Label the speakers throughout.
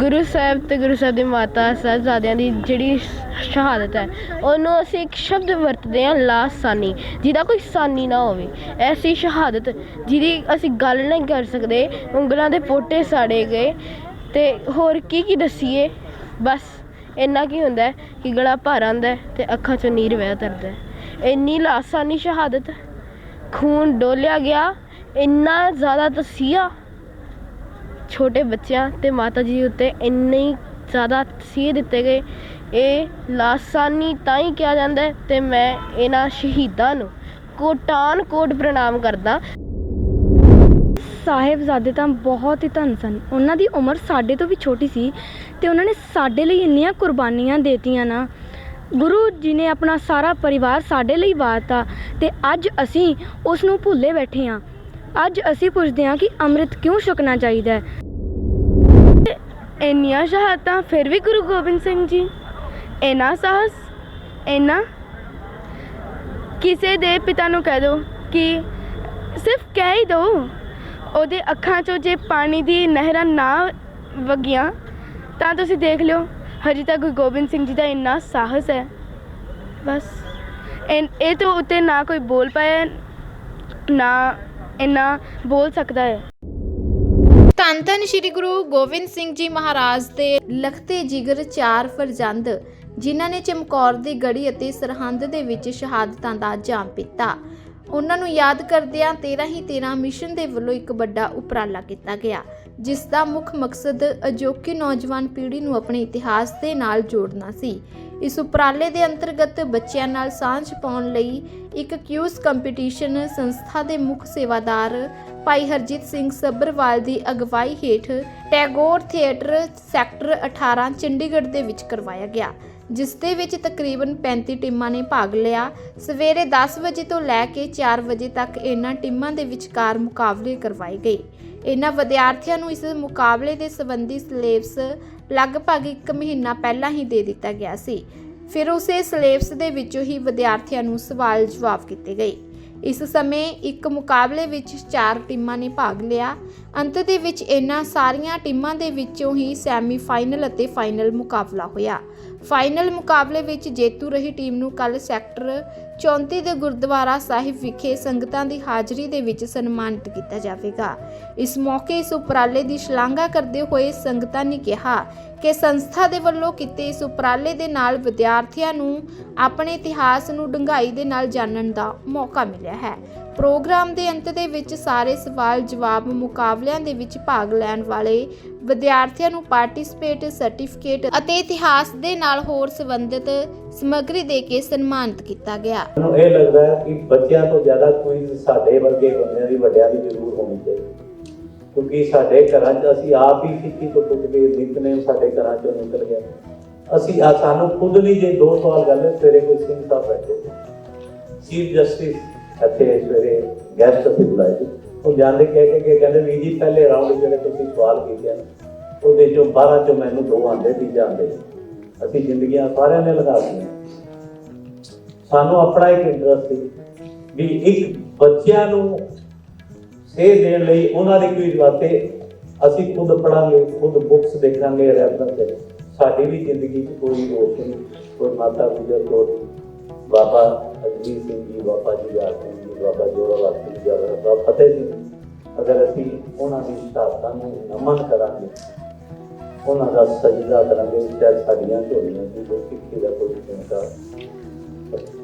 Speaker 1: ਗੁਰੂ ਸਾਹਿਬ ਤੇ ਗੁਰੂ ਸਾਹਿਬ ਦੀ ਮਾਤਾ ਸਾਹਿਬਜ਼ਾਦਿਆਂ ਦੀ ਜਿਹੜੀ ਸ਼ਹਾਦਤ ਹੈ, ਉਹਨੂੰ ਅਸੀਂ ਇੱਕ ਸ਼ਬਦ ਵਰਤਦੇ ਹਾਂ ਲਾਸਾਨੀ ਜਿਹਦਾ ਕੋਈ ਸਾਨੀ ਨਾ ਹੋਵੇ। ਐਸੀ ਸ਼ਹਾਦਤ ਜਿਹਦੀ ਅਸੀਂ ਗੱਲ ਨਹੀਂ ਕਰ ਸਕਦੇ, ਉਂਗਲਾਂ ਦੇ ਪੋਟੇ ਸਾੜੇ ਗਏ। ਤੇ ਹੋਰ ਕੀ ਕੀ ਦਸੀਏ? ਬਸ ਇੰਨਾ ਕੀ ਹੁੰਦਾ ਕਿ ਗਲਾ ਭਰ ਆਉਂਦਾ ਹੈ ਤੇ ਅੱਖਾਂ 'ਚੋਂ ਨੀਰ ਵਹਿ ਤਰਦਾ ਇੰਨੀ ਲਾਸਾਨੀ ਸ਼ਹਾਦਤ, ਖੂਨ ਡੋਲਿਆ ਗਿਆ, ਇੰਨਾ ਜ਼ਿਆਦਾ ਤਸੀਹਾ ਛੋਟੇ ਬੱਚਿਆਂ ਅਤੇ ਮਾਤਾ ਜੀ ਉੱਤੇ ਇੰਨੇ ਜ਼ਿਆਦਾ ਤਸੀਹੇ ਦਿੱਤੇ ਗਏ। ਇਹ ਲਾਸਾਨੀ ਤਾਂ ਹੀ ਕਿਹਾ ਜਾਂਦਾ ਅਤੇ ਮੈਂ ਇਹਨਾਂ ਸ਼ਹੀਦਾਂ ਨੂੰ ਕੋਟਾਨ ਕੋਟ ਪ੍ਰਣਾਮ ਕਰਦਾ
Speaker 2: ਸਾਹਿਬਜ਼ਾਦੇ ਤਾਂ ਬਹੁਤ ਹੀ ਧੰਨ ਸਨ। ਉਹਨਾਂ ਦੀ ਉਮਰ ਸਾਡੇ ਤੋਂ ਵੀ ਛੋਟੀ ਸੀ ਤੇ ਉਹਨਾਂ ਨੇ ਸਾਡੇ ਲਈ ਇੰਨੀਆਂ ਕੁਰਬਾਨੀਆਂ ਦੇਤੀਆਂ ਨਾ। ਗੁਰੂ ਜੀ ਨੇ ਆਪਣਾ ਸਾਰਾ ਪਰਿਵਾਰ ਸਾਡੇ ਲਈ ਵਾਰਤਾ ਤੇ ਅੱਜ ਅਸੀਂ ਉਸ ਨੂੰ ਭੁੱਲੇ ਬੈਠੇ ਹਾਂ। ਅੱਜ ਅਸੀਂ ਪੁੱਛਦੇ ਹਾਂ ਕਿ ਅੰਮ੍ਰਿਤ ਕਿਉਂ ਛਕਣਾ ਚਾਹੀਦਾ ਹੈ? ਇੰਨੀਆਂ ਸ਼ਹਾਦਤਾਂ ਫਿਰ ਵੀ ਗੁਰੂ ਗੋਬਿੰਦ ਸਿੰਘ ਜੀ। ਇੰਨਾ ਸਾਹਸ, ਇੰਨਾ ਕਿਸੇ ਦੇ ਪਿਤਾ ਨੂੰ ਕਹਿ ਦਿਓ ਕਿ ਸਿਰਫ ਕਹਿ ਹੀ ਦਿਓ ਉਹਦੇ ਅੱਖਾਂ 'ਚੋਂ ਜੇ ਪਾਣੀ ਦੀ ਨਹਿਰਾਂ ਨਾ ਵਗੀਆਂ, ਤਾਂ ਤੁਸੀਂ ਦੇਖ ਲਿਓ, ਹਜੇ ਤੱਕ ਗੁਰੂ ਗੋਬਿੰਦ ਸਿੰਘ ਜੀ ਦਾ ਇੰਨਾ ਸਾਹਸ ਹੈ। ਬਸ, ਇਨ- ਇਹ ਤੋਂ ਉੱਤੇ ਨਾ ਕੋਈ ਬੋਲ ਪਾਇਆ, ਨਾ ਇੰਨਾ ਬੋਲ ਸਕਦਾ ਹੈ।
Speaker 3: ਧੰਨ ਧੰਨ ਸ੍ਰੀ ਗੁਰੂ ਗੋਬਿੰਦ ਸਿੰਘ ਜੀ ਮਹਾਰਾਜ ਦੇ ਲਖਤੇ ਜਿਗਰ ਚਾਰ ਫਰਜ਼ੰਦ, ਜਿਨ੍ਹਾਂ ਨੇ ਚਮਕੌਰ ਦੀ ਗੜੀ ਅਤੇ ਸਰਹੰਦ ਦੇ ਵਿੱਚ ਸ਼ਹਾਦਤਾਂ ਦਾ ਜਾਮ ਪੀਤਾ ਉਹਨਾਂ ਨੂੰ ਯਾਦ ਕਰਦਿਆਂ 13 ਹੀ 13 ਮਿਸ਼ਨ ਦੇ ਵੱਲੋਂ ਇੱਕ ਵੱਡਾ ਉਪਰਾਲਾ ਕੀਤਾ ਗਿਆ, ਜਿਸ ਦਾ ਮੁੱਖ ਮਕਸਦ ਅਜੋਕੇ ਨੌਜਵਾਨ ਪੀੜ੍ਹੀ ਨੂੰ ਆਪਣੇ ਇਤਿਹਾਸ ਦੇ ਨਾਲ ਜੋੜਨਾ ਸੀ। ਇਸ ਉਪਰਾਲੇ ਦੇ ਅੰਤਰਗਤ ਬੱਚਿਆਂ ਨਾਲ ਸਾਂਝ ਪਾਉਣ ਲਈ ਇੱਕ ਕਿਊਜ਼ ਕੰਪੀਟੀਸ਼ਨ ਸੰਸਥਾ ਦੇ ਮੁੱਖ ਸੇਵਾਦਾਰ ਭਾਈ ਹਰਜੀਤ ਸਿੰਘ ਸੱਭਰਵਾਲ ਦੀ ਅਗਵਾਈ ਹੇਠ ਟੈਗੋਰ ਥੀਏਟਰ ਸੈਕਟਰ 18 ਚੰਡੀਗੜ੍ਹ ਦੇ ਵਿੱਚ ਕਰਵਾਇਆ ਗਿਆ, ਜਿਸ ਦੇ ਵਿੱਚ ਤਕਰੀਬਨ 35 ਟੀਮਾਂ ਨੇ ਭਾਗ ਲਿਆ। ਸਵੇਰੇ 10 ਵਜੇ ਤੋਂ ਲੈ ਕੇ 4 ਵਜੇ ਤੱਕ ਇਹਨਾਂ ਟੀਮਾਂ ਦੇ ਵਿਚਕਾਰ ਮੁਕਾਬਲੇ ਕਰਵਾਏ ਗਏ। ਇਹਨਾਂ ਵਿਦਿਆਰਥੀਆਂ ਨੂੰ ਇਸ ਮੁਕਾਬਲੇ ਦੇ ਸੰਬੰਧੀ ਸਿਲੇਬਸ ਲਗਭਗ 1 ਮਹੀਨਾ ਪਹਿਲਾਂ ਹੀ ਦੇ ਦਿੱਤਾ ਗਿਆ ਸੀ। ਫਿਰ ਉਸੇ ਸਿਲੇਬਸ ਦੇ ਵਿੱਚੋਂ ਹੀ ਵਿਦਿਆਰਥੀਆਂ ਨੂੰ ਸਵਾਲ ਜਵਾਬ ਕੀਤੇ ਗਏ। ਇਸ ਸਮੇਂ ਇੱਕ ਮੁਕਾਬਲੇ ਵਿੱਚ ਚਾਰ ਟੀਮਾਂ ਨੇ ਭਾਗ ਲਿਆ। ਅੰਤ ਦੇ ਵਿੱਚ ਇਹਨਾਂ ਸਾਰੀਆਂ ਟੀਮਾਂ ਦੇ ਵਿੱਚੋਂ ਹੀ ਸੈਮੀ ਫਾਈਨਲ ਅਤੇ ਫਾਈਨਲ ਮੁਕਾਬਲਾ ਹੋਇਆ। ਫਾਈਨਲ ਮੁਕਾਬਲੇ ਵਿੱਚ ਜੇਤੂ ਰਹੀ ਟੀਮ ਨੂੰ ਕੱਲ ਸੈਕਟਰ 34 ਦੇ ਗੁਰਦੁਆਰਾ ਸਾਹਿਬ ਵਿਖੇ ਸੰਗਤਾਂ ਦੀ ਹਾਜ਼ਰੀ ਦੇ ਵਿੱਚ ਸਨਮਾਨਿਤ ਕੀਤਾ ਜਾਵੇਗਾ। ਇਸ ਮੌਕੇ ਇਸ ਉਪਰਾਲੇ ਦੀ ਸ਼ਲਾਘਾ ਕਰਦੇ ਹੋਏ ਸੰਗਤਾਂ ਨੇ ਕਿਹਾ ਕਿ ਸੰਸਥਾ ਦੇ ਵੱਲੋਂ ਕੀਤੇ ਇਸ ਉਪਰਾਲੇ ਦੇ ਨਾਲ ਵਿਦਿਆਰਥੀਆਂ ਨੂੰ ਆਪਣੇ ਇਤਿਹਾਸ ਨੂੰ ਡੂੰਘਾਈ ਦੇ ਨਾਲ ਜਾਣਨ ਦਾ ਮੌਕਾ ਮਿਲਿਆ ਹੈ। ਪ੍ਰੋਗਰਾਮ ਦੇ ਅੰਤ ਦੇ ਵਿੱਚ ਸਾਰੇ ਸਵਾਲ ਜਵਾਬ ਮੁਕਾਬਲਿਆਂ ਦੇ ਵਿੱਚ ਭਾਗ ਲੈਣ ਵਾਲੇ ਵਿਦਿਆਰਥੀਆਂ ਨੂੰ ਪਾਰਟਿਸਿਪੇਟ ਸਰਟੀਫਿਕੇਟ ਅਤੇ ਇਤਿਹਾਸ ਦੇ ਨਾਲ ਹੋਰ ਸੰਬੰਧਿਤ ਸਮੱਗਰੀ ਦੇ ਕੇ ਸਨਮਾਨਿਤ ਕੀਤਾ ਗਿਆ।
Speaker 4: ਮੈਨੂੰ ਇਹ ਲੱਗਦਾ ਹੈ ਕਿ ਬੱਚਿਆਂ ਤੋਂ ਜ਼ਿਆਦਾ ਕੋਈ ਸਾਡੇ ਵਰਗੇ ਬੰਦਿਆਂ ਦੀ ਵੱਡਿਆਂ ਦੀ ਜ਼ਰੂਰ ਹੋਣੀ ਚਾਹੀਦੀ। ਕਿਉਂਕਿ ਸਾਡੇ ਘਰਾਂ 'ਚ ਅਸੀਂ ਆਪ ਹੀ ਸਿੱਖੀ ਤੋਂ ਟੁੱਟ ਨਿਤਨੇਮ ਸਾਡੇ ਘਰਾਂ 'ਚੋਂ ਨਿਕਲ ਗਿਆ ਅਸੀਂ ਆ ਸਾਨੂੰ ਖੁਦ ਨਹੀਂ ਜੇ ਦੋ ਸਵਾਲ ਗੱਲ ਸਵੇਰੇ ਕੋਈ ਸਿੰਘ ਸਾਹਿਬ ਬੈਠੇ। ਚੀਫ ਜਸਟਿਸ ਇੱਥੇ ਸਵੇਰੇ ਗੈਸਟ ਅਸੀਂ ਬੁਲਾਏ ਸੀ ਉਹ ਜਾਂਦੇ ਕਹਿ ਕੇ ਕਿ ਕਹਿੰਦੇ ਵੀ ਜੀ, ਪਹਿਲੇ ਰਾਉਂਡ ਜਿਹੜੇ ਤੁਸੀਂ ਸਵਾਲ ਕੀਤੇ ਆ, ਉਹਦੇ ਚੋਂ 12 ਚੋਂ ਮੈਨੂੰ ਦੋ ਆਂਦੇ ਤੀਜਾ ਆਂਦੇ ਅਸੀਂ ਜ਼ਿੰਦਗੀਆਂ ਸਾਰਿਆਂ ਨੇ ਲਗਾ ਦਿੱਤੀਆਂ। ਸਾਨੂੰ ਆਪਣਾ ਇੱਕ ਇੰਟਰਸਟ ਸੀ ਵੀ ਇੱਕ ਬੱਚਿਆਂ ਨੂੰ ਸੇਧ ਦੇਣ ਲਈ ਉਹਨਾਂ ਦੀ ਕੋਈ ਵਾਸਤੇ ਅਸੀਂ ਖੁਦ ਪੜਾਂਗੇ ਖੁਦ ਬੁੱਕਸ ਦੇਖਾਂਗੇ ਰੈਫਰੈਂਸ ਸਾਡੀ ਵੀ ਜ਼ਿੰਦਗੀ 'ਚ ਕੋਈ ਰੋਸ਼ਨ, ਕੋਈ ਮਾਤਾ ਗੁਜਰ ਕੌਰ ਬਾਬਾ ਅਜੀਤ ਸਿੰਘ ਜੀ, ਬਾਬਾ ਜੀ ਯਾਦ ਜੀ, ਬਾਬਾ ਜੋਰਾਵਰ ਜੀ ਬਾਬਾ ਫਤਿਹ ਸਿੰਘ ਅਗਰ ਅਸੀਂ ਉਹਨਾਂ ਦੀ ਸ਼ਹਾਦਤਾਂ ਨੂੰ ਨਮਨ ਕਰਾਂਗੇ, ਉਹਨਾਂ ਦਾ ਸਜਦਾ ਕਰਾਂਗੇ ਤੇ ਸਾਡੀਆਂ ਝੋਲੀਆਂ ਦੀ ਕੋਈ ਸਿੱਖੀ ਦਾ ਕੋਈ ਚਿੰਤਾ,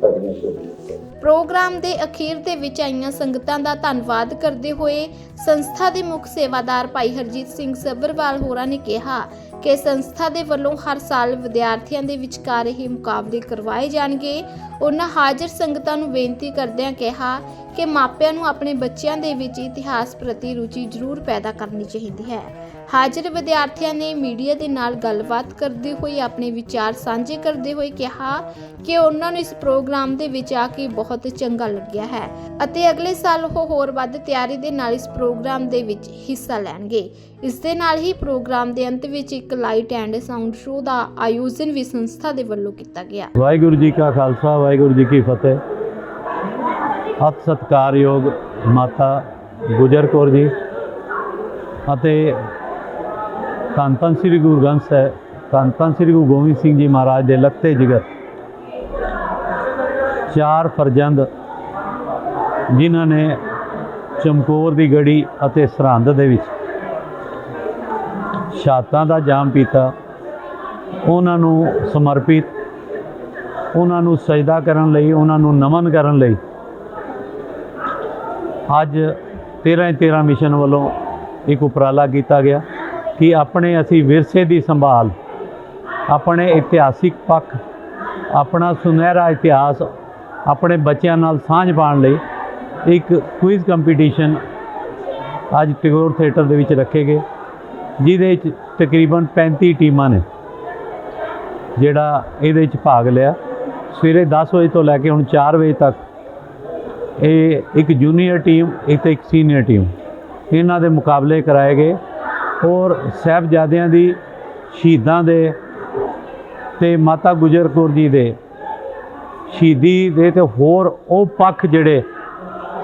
Speaker 4: ਸਾਡੀਆਂ ਝੋਲੀਆਂ
Speaker 3: ਪ੍ਰੋਗਰਾਮ ਦੇ ਅਖੀਰ ਦੇ ਵਿੱਚ ਆਈਆਂ ਸੰਗਤਾਂ ਦਾ ਧੰਨਵਾਦ ਕਰਦੇ ਹੋਏ ਸੰਸਥਾ ਦੇ ਮੁੱਖ ਸੇਵਾਦਾਰ ਭਾਈ ਹਰਜੀਤ ਸਿੰਘ ਸੱਭਰਵਾਲ ਹੋਰਾਂ ਨੇ ਕਿਹਾ ਕਿ ਸੰਸਥਾ ਦੇ ਵੱਲੋਂ ਹਰ ਸਾਲ ਵਿਦਿਆਰਥੀਆਂ ਦੇ ਵਿਚਕਾਰ ਇਹ ਮੁਕਾਬਲੇ ਕਰਵਾਏ ਜਾਣਗੇ। ਉਹਨਾਂ ਹਾਜ਼ਰ ਸੰਗਤਾਂ ਨੂੰ ਬੇਨਤੀ ਕਰਦਿਆਂ ਕਿਹਾ ਕਿ ਮਾਪਿਆਂ ਨੂੰ ਆਪਣੇ ਬੱਚਿਆਂ ਦੇ ਵਿੱਚ ਇਤਿਹਾਸ ਪ੍ਰਤੀ ਰੁਚੀ ਜ਼ਰੂਰ ਪੈਦਾ ਕਰਨੀ ਚਾਹੀਦੀ ਹੈ। ਹਾਜ਼ਰ ਵਿਦਿਆਰਥੀਆਂ ਨੇ ਮੀਡੀਆ ਦੇ ਨਾਲ ਗੱਲਬਾਤ ਕਰਦੇ ਹੋਏ ਆਪਣੇ ਵਿਚਾਰ ਸਾਂਝੇ ਕਰਦੇ ਹੋਏ ਕਿਹਾ ਕਿ ਉਹਨਾਂ ਨੂੰ ਇਸ ਪ੍ਰੋਗਰਾਮ ਦੇ ਵਿੱਚ ਆ ਕੇ ਬਹੁਤ ਚੰਗਾ ਲੱਗਿਆ ਹੈ ਅਤੇ ਅਗਲੇ ਸਾਲ ਉਹ ਹੋਰ ਵੱਧ ਤਿਆਰੀ ਦੇ ਨਾਲ ਇਸ ਪ੍ਰੋਗਰਾਮ ਦੇ ਵਿੱਚ ਹਿੱਸਾ ਲੈਣਗੇ। ਇਸ ਦੇ ਨਾਲ ਹੀ ਪ੍ਰੋਗਰਾਮ ਦੇ ਅੰਤ ਵਿੱਚ ਇੱਕ ਲਾਈਟ ਐਂਡ ਸਾਊਂਡ ਸ਼ੋਅ ਦਾ ਆਯੋਜਨ ਵੀ ਸੰਸਥਾ ਦੇ ਵੱਲੋਂ ਕੀਤਾ ਗਿਆ।
Speaker 5: ਵਾਹਿਗੁਰੂ ਜੀ ਕਾ ਖਾਲਸਾ, ਵਾਹਿਗੁਰੂ ਜੀ ਕੀ ਫਤਿਹ। ਅਤ ਸਤਕਾਰਯੋਗ ਮਾਤਾ ਗੁਜਰ ਕੌਰ ਜੀ ਅਤੇ
Speaker 4: ਧੰਨ ਧੰਨ ਸ੍ਰੀ ਗੁਰੂ ਗ੍ਰੰਥ ਸਾਹਿਬ, ਧੰਨ ਧੰਨ ਸ੍ਰੀ ਗੁਰੂ ਗੋਬਿੰਦ ਸਿੰਘ ਜੀ ਮਹਾਰਾਜ ਦੇ ਲਖਤੇ ਜਿਗਰ। ਚਾਰ ਫਰਜ਼ੰਦ ਜਿਨ੍ਹਾਂ ਨੇ ਚਮਕੌਰ ਦੀ ਗੜੀ ਅਤੇ ਸਰਹੰਦ ਦੇ ਵਿੱਚ ਸ਼ਹਾਦਤਾਂ ਦਾ ਜਾਮ ਪੀਤਾ, ਉਹਨਾਂ ਨੂੰ ਸਮਰਪਿਤ, ਉਹਨਾਂ ਨੂੰ ਸਜਦਾ ਕਰਨ ਲਈ, ਉਹਨਾਂ ਨੂੰ ਨਮਨ ਕਰਨ ਲਈ ਅੱਜ 13 13 ਮਿਸ਼ਨ ਵੱਲੋਂ ਇੱਕ ਉਪਰਾਲਾ ਕੀਤਾ ਗਿਆ। ਕਿ ਆਪਣੇ ਅਸੀਂ ਵਿਰਸੇ ਦੀ ਸੰਭਾਲ, ਆਪਣੇ ਇਤਿਹਾਸਿਕ ਪੱਖ, ਆਪਣਾ ਸੁਨਹਿਰਾ ਇਤਿਹਾਸ, ਆਪਣੇ ਬੱਚਿਆਂ ਨਾਲ ਸਾਂਝ ਪਾਉਣ ਲਈ ਇੱਕ ਕੁਇਜ਼ ਕੰਪੀਟੀਸ਼ਨ ਅੱਜ ਟੈਗੋਰ ਥੀਏਟਰ ਦੇ ਵਿੱਚ ਰੱਖੇ ਗਏ, ਜਿਹਦੇ ਵਿੱਚ ਤਕਰੀਬਨ 35 ਟੀਮਾਂ ਨੇ, ਜਿਹੜਾ ਇਹਦੇ ਵਿੱਚ ਭਾਗ ਲਿਆ। ਸਵੇਰੇ 10 ਵਜੇ ਤੋਂ ਲੈ ਕੇ ਹੁਣ 4 ਵਜੇ ਤੱਕ ਇਹ ਇੱਕ ਜੂਨੀਅਰ ਟੀਮ ਇੱਕ ਤੇ ਇੱਕ ਸੀਨੀਅਰ ਟੀਮ ਇਹਨਾਂ ਦੇ ਮੁਕਾਬਲੇ ਕਰਾਏ ਗਏ। ਔਰ ਸਾਹਿਬਜ਼ਾਦਿਆਂ ਦੀ ਸ਼ਹੀਦਾਂ ਦੇ ਤੇ ਮਾਤਾ ਗੁਜਰ ਕੌਰ ਜੀ ਦੇ ਸ਼ਹੀਦੀ ਦੇ ਤੇ ਹੋਰ ਉਹ ਪੱਖ ਜਿਹੜੇ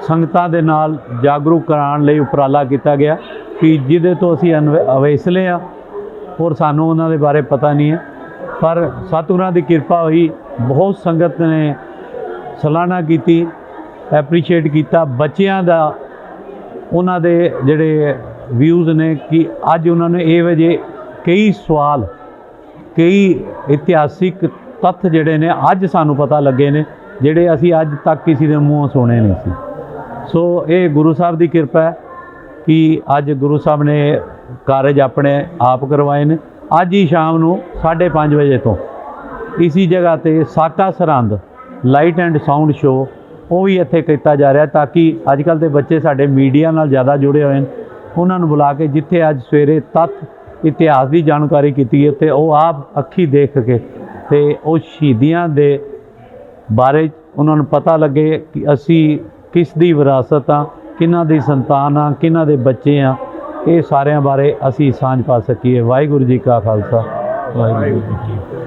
Speaker 4: ਸੰਗਤਾਂ ਦੇ ਨਾਲ ਜਾਗਰੂਕ ਕਰਾਉਣ ਲਈ ਉਪਰਾਲਾ ਕੀਤਾ ਗਿਆ ਕਿ ਜਿਹਦੇ ਤੋਂ ਅਸੀਂ ਅਨਵ- ਅਵੇਸਲੇ ਆ ਹੋਰ ਸਾਨੂੰ ਉਹਨਾਂ ਦੇ ਬਾਰੇ ਪਤਾ ਨਹੀਂ ਹੈ। ਪਰ ਸਤਿਗੁਰਾਂ ਦੀ ਕਿਰਪਾ ਹੋਈ, ਬਹੁਤ ਸੰਗਤ ਨੇ ਸਲਾਹਨਾ ਕੀਤੀ ਐਪਰੀਸ਼ੀਏਟ ਕੀਤਾ। ਬੱਚਿਆਂ ਦਾ, ਉਹਨਾਂ ਦੇ ਜਿਹੜੇ ਵਿਊਜ਼ ਨੇ ਕਿ ਅੱਜ ਉਹਨਾਂ ਨੇ ਇਹ ਵਜੇ ਕਈ ਸਵਾਲ, ਕਈ ਇਤਿਹਾਸਿਕ ਤੱਥ ਜਿਹੜੇ ਨੇ ਅੱਜ ਸਾਨੂੰ ਪਤਾ ਲੱਗੇ ਨੇ, ਜਿਹੜੇ ਅਸੀਂ ਅੱਜ ਤੱਕ ਕਿਸੇ ਦੇ ਮੂੰਹੋਂ ਸੁਣੇ ਨਹੀਂ ਸੀ। ਸੋ ਇਹ ਗੁਰੂ ਸਾਹਿਬ ਦੀ ਕਿਰਪਾ ਹੈ ਕਿ ਅੱਜ ਗੁਰੂ ਸਾਹਿਬ ਨੇ ਕਾਰਜ ਆਪਣੇ ਆਪ ਕਰਵਾਏ ਨੇ। ਅੱਜ ਹੀ ਸ਼ਾਮ ਨੂੰ 5:30 ਵਜੇ ਤੋਂ ਇਸੀ ਜਗ੍ਹਾ ਤੇ Saka Sirhind light and sound show ਉਹ ਵੀ ਇੱਥੇ ਕੀਤਾ ਜਾ ਰਿਹਾ ਤਾਂ ਕਿ ਅੱਜ ਕੱਲ ਦੇ ਬੱਚੇ ਸਾਡੇ ਮੀਡੀਆ ਨਾਲ ਜ਼ਿਆਦਾ ਜੁੜੇ ਹੋਏ ਨੇ। ਉਹਨਾਂ ਨੂੰ ਬੁਲਾ ਕੇ ਜਿੱਥੇ ਅੱਜ ਸਵੇਰੇ ਤੱਥ ਇਤਿਹਾਸ ਦੀ ਜਾਣਕਾਰੀ ਕੀਤੀ ਹੈ ਤੇ ਉਹ ਆਪ ਅੱਖੀ ਦੇਖ ਕੇ ਤੇ ਉਹ ਸ਼ਹੀਦੀਆਂ ਦੇ ਬਾਰੇ ਉਹਨਾਂ ਨੂੰ ਪਤਾ ਲੱਗੇ ਕਿ ਅਸੀਂ ਕਿਸ ਦੀ ਵਿਰਾਸਤ ਆ, ਕਿਹਨਾਂ ਦੀ ਸੰਤਾਨ ਆ, ਕਿਹਨਾਂ ਦੇ ਬੱਚੇ ਆ, ਇਹ ਸਾਰਿਆਂ ਬਾਰੇ ਅਸੀਂ ਸਾਂਝ ਪਾ ਸਕੀਏ। ਵਾਹਿਗੁਰੂ ਜੀ ਕਾ ਖਾਲਸਾ। ਵਾਹਿਗੁਰੂ ਜੀ ਕੀ